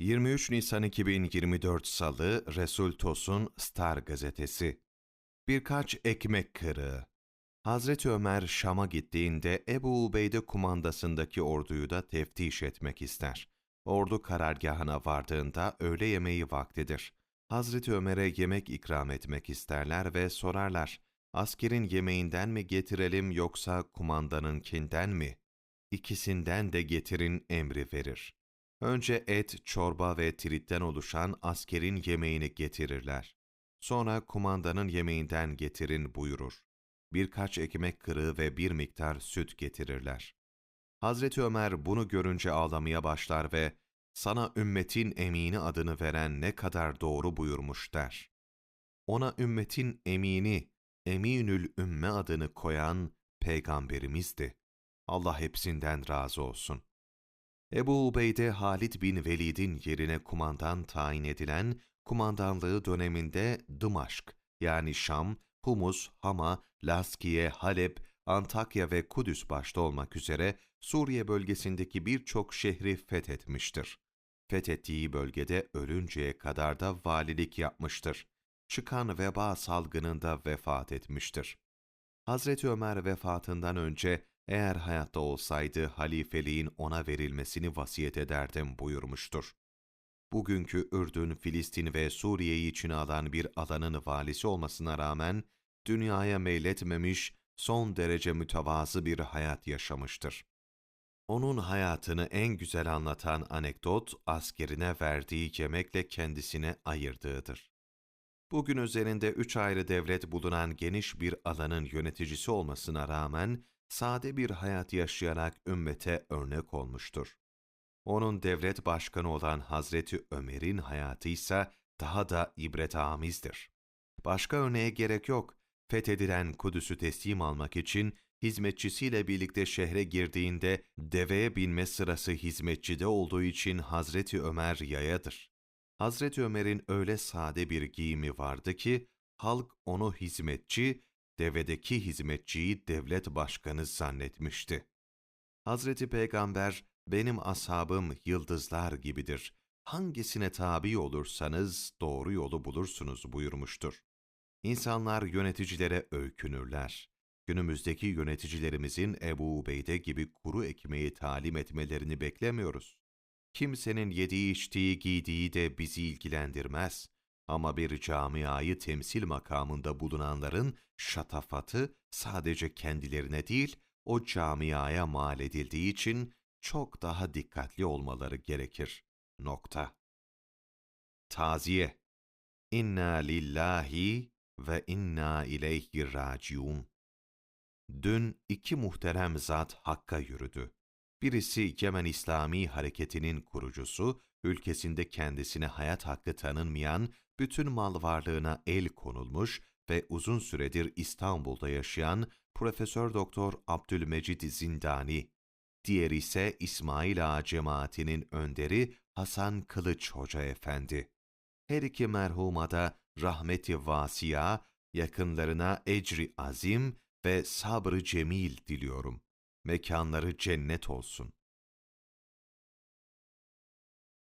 23 Nisan 2024 Salı Resul Tosun Star Gazetesi Birkaç ekmek kırığı Hazreti Ömer Şam'a gittiğinde Ebu Ubeyde kumandasındaki orduyu da teftiş etmek ister. Ordu karargahına vardığında öğle yemeği vaktidir. Hazreti Ömer'e yemek ikram etmek isterler ve sorarlar, askerin yemeğinden mi getirelim yoksa kumandanınkinden mi? İkisinden de getirin emri verir. Önce et, çorba ve tritten oluşan askerin yemeğini getirirler. Sonra kumandanın yemeğinden getirin buyurur. Birkaç ekmek kırığı ve bir miktar süt getirirler. Hazreti Ömer bunu görünce ağlamaya başlar ve sana ümmetin emini adını veren ne kadar doğru buyurmuş der. Ona ümmetin emini, eminül ümme adını koyan peygamberimizdi. Allah hepsinden razı olsun. Ebu Ubeyde Halid bin Velid'in yerine kumandan tayin edilen, kumandanlığı döneminde Dımaşk yani Şam, Humus, Hama, Laskiye, Halep, Antakya ve Kudüs başta olmak üzere Suriye bölgesindeki birçok şehri fethetmiştir. Fethettiği bölgede ölünceye kadar da valilik yapmıştır. Çıkan veba salgınında vefat etmiştir. Hazreti Ömer vefatından önce eğer hayatta olsaydı halifeliğin ona verilmesini vasiyet ederdim buyurmuştur. Bugünkü Ürdün, Filistin ve Suriye'yi içine alan bir alanın valisi olmasına rağmen dünyaya meyletmemiş, son derece mütevazı bir hayat yaşamıştır. Onun hayatını en güzel anlatan anekdot, askerine verdiği yemekle kendisine ayırdığıdır. Bugün üzerinde üç ayrı devlet bulunan geniş bir alanın yöneticisi olmasına rağmen, sade bir hayat yaşayarak ümmete örnek olmuştur. Onun devlet başkanı olan Hazreti Ömer'in hayatı ise daha da ibretamizdir. Başka örneğe gerek yok. Fethedilen Kudüs'ü teslim almak için hizmetçisiyle birlikte şehre girdiğinde deveye binme sırası hizmetçide olduğu için Hazreti Ömer yayadır. Hazreti Ömer'in öyle sade bir giyimi vardı ki halk onu hizmetçi, devedeki hizmetçiyi devlet başkanı zannetmişti. Hazreti Peygamber, benim ashabım yıldızlar gibidir. Hangisine tabi olursanız doğru yolu bulursunuz buyurmuştur. İnsanlar yöneticilere öykünürler. Günümüzdeki yöneticilerimizin Ebu Ubeyde gibi kuru ekmeği talim etmelerini beklemiyoruz. Kimsenin yediği içtiği giydiği de bizi ilgilendirmez. Ama bir camiayı temsil makamında bulunanların şatafatı sadece kendilerine değil, o camiaya mal edildiği için çok daha dikkatli olmaları gerekir. Nokta. Taziye İnna lillahi ve inna ileyhi raciun. Dün iki muhterem zat Hakk'a yürüdü. Birisi Yemen İslami Hareketi'nin kurucusu, ülkesinde kendisine hayat hakkı tanınmayan, bütün mal varlığına el konulmuş ve uzun süredir İstanbul'da yaşayan Profesör Doktor Abdülmecid Zindani. Diğeri ise İsmail Ağa cemaatinin önderi Hasan Kılıç Hoca Efendi. Her iki merhuma da rahmeti vasiya, yakınlarına ecri azim ve sabrı cemil diliyorum. Mekanları cennet olsun.